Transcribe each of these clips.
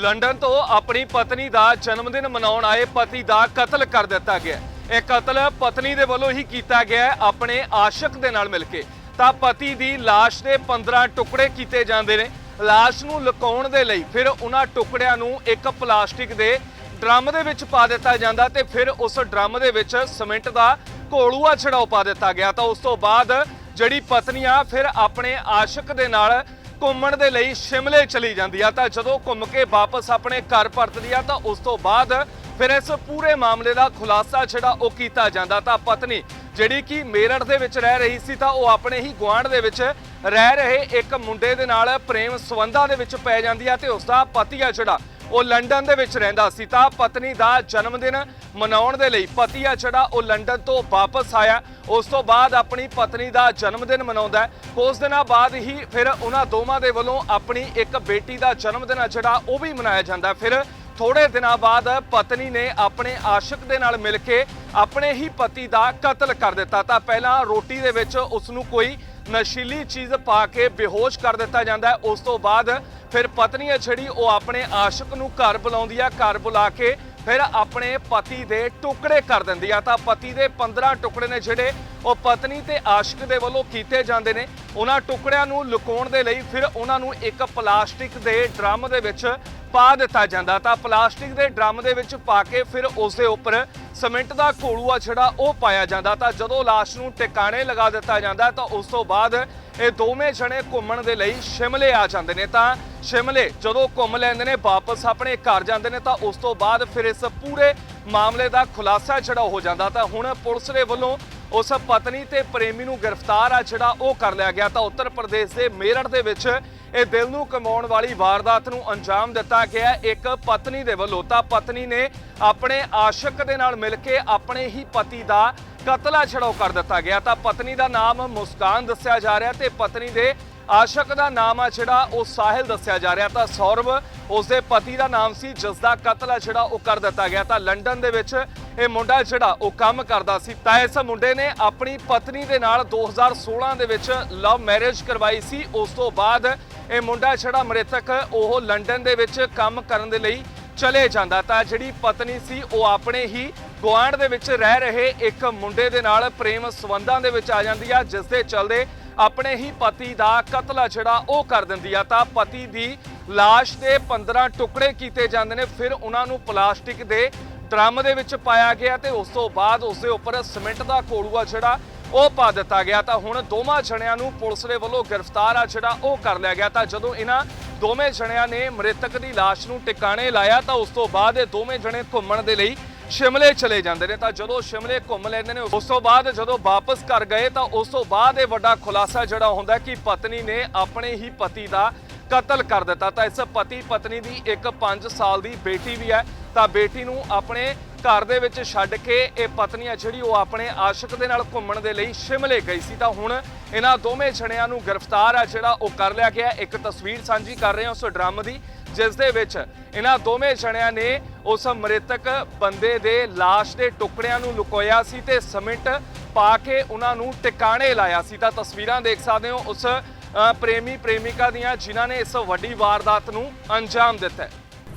London ਤੋਂ ਆਪਣੀ ਪਤਨੀ ਦਾ ਜਨਮ ਦਿਨ ਮਨਾਉਣ ਆਏ ਪਤੀ ਦਾ ਕਤਲ ਕਰ ਦਿੱਤਾ ਗਿਆ। ਇਹ ਕਤਲ ਪਤਨੀ ਦੇ ਵੱਲੋਂ ਹੀ ਕੀਤਾ ਗਿਆ ਆਪਣੇ ਆਸ਼ਿਕ ਦੇ ਨਾਲ ਮਿਲ ਕੇ। ਤਾਂ ਪਤੀ ਦੀ ਲਾਸ਼ ਦੇ 15 ਟੁਕੜੇ ਕੀਤੇ ਜਾਂਦੇ ਨੇ। ਲਾਸ਼ ਨੂੰ ਲੁਕਾਉਣ ਦੇ ਲਈ ਫਿਰ ਉਹਨਾਂ ਟੁਕੜਿਆਂ ਨੂੰ ਇੱਕ ਪਲਾਸਟਿਕ ਦੇ ਡਰਮ ਦੇ ਵਿੱਚ ਪਾ ਦਿੱਤਾ ਜਾਂਦਾ ਤੇ ਫਿਰ ਉਸ ਡਰਮ ਦੇ ਵਿੱਚ ਸੀਮੈਂਟ ਦਾ ਘੋਲੂਆ ਛੜਾਓ ਪਾ ਦਿੱਤਾ ਗਿਆ। ਤਾਂ ਉਸ ਤੋਂ ਬਾਅਦ ਜਿਹੜੀ ਪਤਨੀ ਆ ਫਿਰ ਆਪਣੇ ਆਸ਼ਿਕ ਦੇ ਨਾਲ ਘੁੰਮਣ ਦੇ ਲਈ ਸ਼ਿਮਲੇ ਚਲੀ ਜਾਂਦੀ ਆ। ਤਾਂ ਜਦੋਂ ਘੁੰਮ ਕੇ ਵਾਪਸ ਆਪਣੇ ਘਰ ਪਰਤਦੀ ਆ, ਤਾਂ ਉਸ ਤੋਂ ਬਾਅਦ ਫਿਰ ਇਸ ਪੂਰੇ ਮਾਮਲੇ ਦਾ ਖੁਲਾਸਾ ਜਿਹੜਾ ਉਹ ਕੀਤਾ ਜਾਂਦਾ। ਤਾਂ ਪਤਨੀ ਜਿਹੜੀ ਕਿ ਮੇਰਠ ਦੇ ਵਿੱਚ ਰਹਿ ਰਹੀ ਸੀ, ਤਾਂ ਉਹ ਆਪਣੇ ਹੀ ਗੁਆਂਢ ਦੇ ਵਿੱਚ ਰਹਿ ਰਹੇ ਇੱਕ ਮੁੰਡੇ ਦੇ ਨਾਲ ਪ੍ਰੇਮ ਸੰਬੰਧਾਂ ਦੇ ਵਿੱਚ ਪੈ ਜਾਂਦੀ ਆ ਤੇ ਉਸ ਦਾ ਪਤੀ ਆ ਜਿਹੜਾ ਉਹ ਲੰਡਨ ਦੇ ਵਿੱਚ ਰਹਿੰਦਾ ਸੀ। ਤਾਂ ਪਤਨੀ ਦਾ ਜਨਮ ਦਿਨ ਮਨਾਉਣ ਦੇ ਲਈ ਪਤੀ ਆ ਜਿਹੜਾ, ਉਹ ਲੰਡਨ ਤੋਂ ਵਾਪਸ ਆਇਆ। ਉਸ ਤੋਂ ਬਾਅਦ ਆਪਣੀ ਪਤਨੀ ਦਾ ਜਨਮ ਦਿਨ ਮਨਾਉਂਦਾ ਉਸ ਦਿਨਾਂ ਬਾਅਦ ਹੀ ਫਿਰ ਉਹਨਾਂ ਦੋਵਾਂ ਦੇ ਵੱਲੋਂ ਆਪਣੀ ਇੱਕ ਬੇਟੀ ਦਾ ਜਨਮ ਦਿਨ ਆ ਜਿਹੜਾ, ਉਹ ਵੀ ਮਨਾਇਆ ਜਾਂਦਾ ਫਿਰ ਥੋੜੇ ਦਿਨਾਂ ਬਾਅਦ ਪਤਨੀ ਨੇ ਆਪਣੇ ਆਸ਼ਿਕ ਦੇ ਨਾਲ ਮਿਲ ਕੇ ਆਪਣੇ ਹੀ ਪਤੀ ਦਾ ਕਤਲ ਕਰ ਦਿੱਤਾ। ਤਾਂ ਪਹਿਲਾਂ ਰੋਟੀ ਦੇ ਵਿੱਚ ਉਸ ਨੂੰ ਕੋਈ ਨਸ਼ੀਲੀ ਚੀਜ਼ ਪਾ ਕੇ ਬੇਹੋਸ਼ ਕਰ ਦਿੱਤਾ ਜਾਂਦਾ ਉਸ ਤੋਂ ਬਾਅਦ ਫਿਰ ਪਤਨੀ ਹੈ ਜਿਹੜੀ ਉਹ ਆਪਣੇ ਆਸ਼ਿਕ ਨੂੰ ਘਰ ਬੁਲਾਉਂਦੀ ਆ, ਘਰ ਬੁਲਾ ਕੇ ਫਿਰ ਆਪਣੇ ਪਤੀ ਦੇ ਟੁਕੜੇ ਕਰ ਦਿੰਦੀ ਆ। ਤਾਂ ਪਤੀ ਦੇ 15 ਟੁਕੜੇ ਨੇ ਜਿਹੜੇ ਉਹ ਪਤਨੀ ਤੇ ਆਸ਼ਿਕ ਦੇ ਵੱਲੋਂ ਕੀਤੇ ਜਾਂਦੇ ਨੇ। ਉਹਨਾਂ ਟੁਕੜਿਆਂ ਨੂੰ ਲੁਕਾਉਣ ਦੇ ਲਈ ਫਿਰ ਉਹਨਾਂ ਨੂੰ ਇੱਕ ਪਲਾਸਟਿਕ ਦੇ ਡਰਮ ਦੇ ਵਿੱਚ ਪਾ ਦਿੱਤਾ ਜਾਂਦਾ। ਤਾਂ ਪਲਾਸਟਿਕ ਦੇ ਡਰਮ ਦੇ ਵਿੱਚ ਪਾ ਕੇ ਫਿਰ ਉਸ ਦੇ ਉੱਪਰ ਸੀਮੈਂਟ ਦਾ ਘੋਲੂਆ ਜਿਹੜਾ ਉਹ ਪਾਇਆ ਜਾਂਦਾ ਤਾਂ ਜਦੋਂ ਲਾਸ਼ ਨੂੰ ਟਿਕਾਣੇ ਲਗਾ ਦਿੱਤਾ ਜਾਂਦਾ ਤਾਂ ਉਸ ਤੋਂ ਬਾਅਦ ਇਹ ਦੋਵੇਂ ਜਣੇ ਘੁੰਮਣ ਦੇ ਲਈ ਸ਼ਿਮਲੇ ਆ ਜਾਂਦੇ ਨੇ ਤਾਂ ਸ਼ਿਮਲੇ ਜਦੋਂ ਘੁੰਮ ਲੈਂਦੇ ਨੇ, ਵਾਪਸ ਆਪਣੇ ਘਰ ਜਾਂਦੇ ਨੇ ਤਾਂ ਉਸ ਤੋਂ ਬਾਅਦ ਫਿਰ ਇਸ ਪੂਰੇ ਮਾਮਲੇ ਦਾ ਖੁਲਾਸਾ ਜਿਹੜਾ ਹੋ ਜਾਂਦਾ ਤਾਂ ਹੁਣ ਪੁਲਿਸ ਦੇ ਵੱਲੋਂ ਉਸ ਪਤਨੀ ਤੇ ਪ੍ਰੇਮੀ ਨੂੰ ਗ੍ਰਿਫਤਾਰ ਆ ਜਿਹੜਾ ਉਹ ਕਰ ਲਿਆ ਗਿਆ ਤਾਂ ਉੱਤਰ ਪ੍ਰਦੇਸ਼ ਦੇ ਮੇਰਠ ਦੇ ਵਿੱਚ ਇਹ ਦਿਲ ਨੂੰ ਕਮਾਉਣ ਵਾਲੀ ਵਾਰਦਾਤ ਨੂੰ ਅੰਜਾਮ ਦਿੱਤਾ ਗਿਆ ਇੱਕ ਪਤਨੀ ਦੇ ਵੱਲੋਂ ਤਾਂ ਪਤਨੀ ਨੇ ਆਪਣੇ ਆਸ਼ਿਕ ਦੇ ਨਾਲ ਮਿਲ ਕੇ ਆਪਣੇ ਹੀ ਪਤੀ ਦਾ ਕਤਲਾ ਛੜਾਓ ਕਰ ਦਿੱਤਾ ਗਿਆ। ਤਾਂ ਪਤਨੀ ਦਾ ਨਾਮ ਮੁਸਕਾਨ ਦੱਸਿਆ ਜਾ ਰਿਹਾ ਤੇ ਪਤਨੀ ਦੇ ਆਸ਼ਕ ਦਾ ਨਾਮ ਆ ਜਿਹੜਾ, ਉਹ ਸਾਹਿਲ ਦੱਸਿਆ ਜਾ ਰਿਹਾ। ਤਾਂ ਸੌਰਵ, ਉਸਦੇ ਪਤੀ ਦਾ ਨਾਮ ਸੀ ਜਿਸ ਦਾ ਕਤਲ ਆ ਜਿਹੜਾ ਉਹ ਕਰ ਦਿੱਤਾ ਗਿਆ। ਤਾਂ ਲੰਡਨ ਦੇ ਵਿੱਚ ਇਹ ਮੁੰਡਾ ਜਿਹੜਾ, ਉਹ ਕੰਮ ਕਰਦਾ ਸੀ। ਤਾਂ ਇਸ ਮੁੰਡੇ ਨੇ ਆਪਣੀ ਪਤਨੀ ਦੇ ਨਾਲ 2016 ਦੇ ਵਿੱਚ ਲਵ ਮੈਰਿਜ ਕਰਵਾਈ ਸੀ। ਉਸ ਤੋਂ ਬਾਅਦ ਇਹ ਮੁੰਡਾ ਜਿਹੜਾ ਮ੍ਰਿਤਕ, ਉਹ ਲੰਡਨ ਦੇ ਵਿੱਚ ਕੰਮ ਕਰਨ ਦੇ ਲਈ ਚਲੇ ਜਾਂਦਾ ਤਾਂ ਜਿਹੜੀ ਪਤਨੀ ਸੀ, ਉਹ ਆਪਣੇ ਹੀ ਗੁਆਂਢ ਦੇ ਵਿੱਚ ਰਹਿ ਰਹੇ ਇੱਕ ਮੁੰਡੇ ਦੇ ਨਾਲ ਪ੍ਰੇਮ ਸੰਬੰਧਾਂ ਦੇ ਵਿੱਚ ਆ ਜਾਂਦੀ ਆ, ਜਿਸ ਦੇ ਚਲਦੇ ਆਪਣੇ ਹੀ ਪਤੀ ਦਾ ਕਤਲ ਜਿਹੜਾ ਉਹ ਕਰ ਦਿੰਦੀ ਆ। ਤਾਂ ਪਤੀ ਦੀ ਲਾਸ਼ ਦੇ 15 ਟੁਕੜੇ ਕੀਤੇ ਜਾਂਦੇ ਨੇ, ਫਿਰ ਉਹਨਾਂ ਨੂੰ ਪਲਾਸਟਿਕ ਦੇ ਡਰਮ ਦੇ ਵਿੱਚ ਪਾਇਆ ਗਿਆ ਤੇ ਉਸ ਤੋਂ ਬਾਅਦ ਉਸ ਦੇ ਉੱਪਰ ਸਿਮੈਂਟ ਦਾ ਕੋੜੂਆ ਜਿਹੜਾ ਉਹ ਪਾ ਦਿੱਤਾ ਗਿਆ ਤਾਂ ਹੁਣ ਦੋਵਾਂ ਜਣਿਆਂ ਨੂੰ ਪੁਲਿਸ ਦੇ ਵੱਲੋਂ ਗ੍ਰਿਫਤਾਰ ਆ ਜਿਹੜਾ ਉਹ ਕਰ ਲਿਆ ਗਿਆ ਤਾਂ ਜਦੋਂ ਇਹਨਾਂ ਦੋਵੇਂ ਜਣਿਆਂ ਨੇ ਮ੍ਰਿਤਕ ਦੀ ਲਾਸ਼ ਨੂੰ ਟਿਕਾਣੇ ਲਾਇਆ ਤਾਂ ਉਸ ਤੋਂ ਬਾਅਦ ਇਹ ਦੋਵੇਂ ਜਣੇ ਘੁੰਮਣ ਦੇ ਲਈ ਸ਼ਿਮਲੇ ਚਲੇ ਜਾਂਦੇ ਨੇ ਤਾਂ ਜਦੋਂ ਸ਼ਿਮਲੇ ਘੁੰਮ ਲੈਂਦੇ ਨੇ ਉਸ ਤੋਂ ਬਾਅਦ ਜਦੋਂ ਵਾਪਸ ਘਰ ਗਏ ਤਾਂ ਉਸ ਤੋਂ ਬਾਅਦ ਇਹ ਵੱਡਾ ਖੁਲਾਸਾ ਜਿਹੜਾ ਹੁੰਦਾ ਕਿ ਪਤਨੀ ਨੇ ਆਪਣੇ ਹੀ ਪਤੀ ਦਾ ਕਤਲ ਕਰ ਦਿੱਤਾ ਤਾਂ ਇਸ ਪਤੀ ਪਤਨੀ ਦੀ ਇੱਕ 5 ਸਾਲ ਦੀ ਬੇਟੀ ਵੀ ਹੈ ਤਾਂ ਬੇਟੀ ਨੂੰ ਆਪਣੇ ਘਰ ਦੇ ਵਿੱਚ ਛੱਡ ਕੇ ਇਹ ਪਤਨੀ ਆ ਜਿਹੜੀ ਉਹ ਆਪਣੇ ਆਸ਼ਿਕ ਦੇ ਨਾਲ ਘੁੰਮਣ ਦੇ ਲਈ ਸ਼ਿਮਲੇ ਗਈ ਸੀ, ਤਾਂ ਹੁਣ ਇਹਨਾਂ ਦੋਵੇਂ ਜਣਿਆਂ ਨੂੰ ਗ੍ਰਿਫਤਾਰ ਆ ਜਿਹੜਾ ਉਹ ਕਰ ਲਿਆ ਗਿਆ। ਇੱਕ ਤਸਵੀਰ ਸਾਂਝੀ ਕਰ ਰਹੇ ਹਾਂ ਉਸ ਡਰਮ ਦੀ, ਜਿਸ ਦੇ ਵਿੱਚ ਇਹਨਾਂ ਦੋਵੇਂ ਜਣਿਆਂ ਨੇ ਉਸ ਮ੍ਰਿਤਕ ਬੰਦੇ ਦੇ ਲਾਸ਼ ਦੇ ਟੁਕੜਿਆਂ ਨੂੰ ਲੁਕੋਇਆ ਸੀ ਤੇ ਸਮਿੰਟ ਪਾ ਕੇ ਉਹਨਾਂ ਨੂੰ ਟਿਕਾਣੇ ਲਾਇਆ ਸੀ। ਤਾਂ ਤਸਵੀਰਾਂ ਦੇਖ ਸਕਦੇ ਹੋ, ਉਸ ਪ੍ਰੇਮੀ ਪ੍ਰੇਮਿਕਾ ਦੀਆਂ ਜਿਨ੍ਹਾਂ ਨੇ ਇਸ ਵੱਡੀ ਵਾਰਦਾਤ ਨੂੰ ਅੰਜਾਮ ਦਿੱਤਾ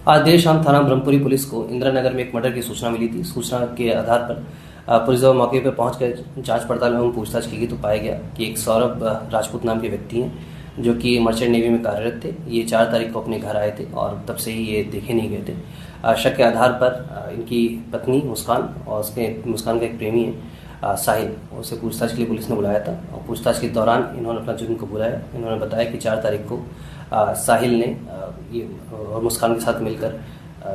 आज देर शाम थाना ब्रह्मपुरी पुलिस को इंदिरा नगर में एक मर्डर की सूचना मिली थी। सूचना के आधार पर पुलिस जब मौके पर पहुंचकर जाँच पड़ताल एवं पूछताछ की गई तो पाया गया कि एक सौरभ राजपूत नाम के व्यक्ति हैं, जो कि मर्चेंट नेवी में कार्यरत थे। ये चार तारीख को अपने घर आए थे और तब से ही ये देखे नहीं गए थे। शक के आधार पर इनकी पत्नी मुस्कान और उसके मुस्कान का एक प्रेमी है। साहिल उसे पूछताछ के लिए पुलिस ने बुलाया था और पूछताछ के दौरान इन्होंने अपना जुर्म को बुलाया। इन्होंने बताया कि चार तारीख को साहिल ने ये, और मुस्कान के साथ मिलकर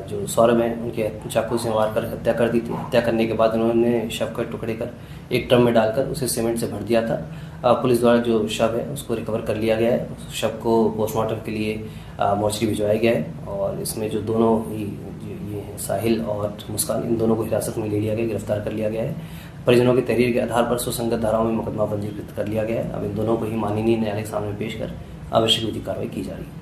जो सौरभ हैं, उनके चाकू से मार कर हत्या कर दी थी। हत्या करने के बाद उन्होंने शव के टुकड़े कर एक ड्रम में डालकर उसे सीमेंट से भर दिया था। पुलिस द्वारा जो शव है, उसको रिकवर कर लिया गया है। उस शव को पोस्टमार्टम के लिए मोर्चरी भिजवाया गया है और इसमें जो दोनों हैं साहिल और मुस्कान, इन दोनों को हिरासत में ले लिया गया, गिरफ़्तार कर लिया गया है। परिजनों की तहरीर के आधार पर सुसंगत धाराओं में मुकदमा पंजीकृत कर लिया गया है। अब इन दोनों को ही माननीय न्यायालय के सामने पेश कर आवश्यक विधि कार्रवाई की जा रही है।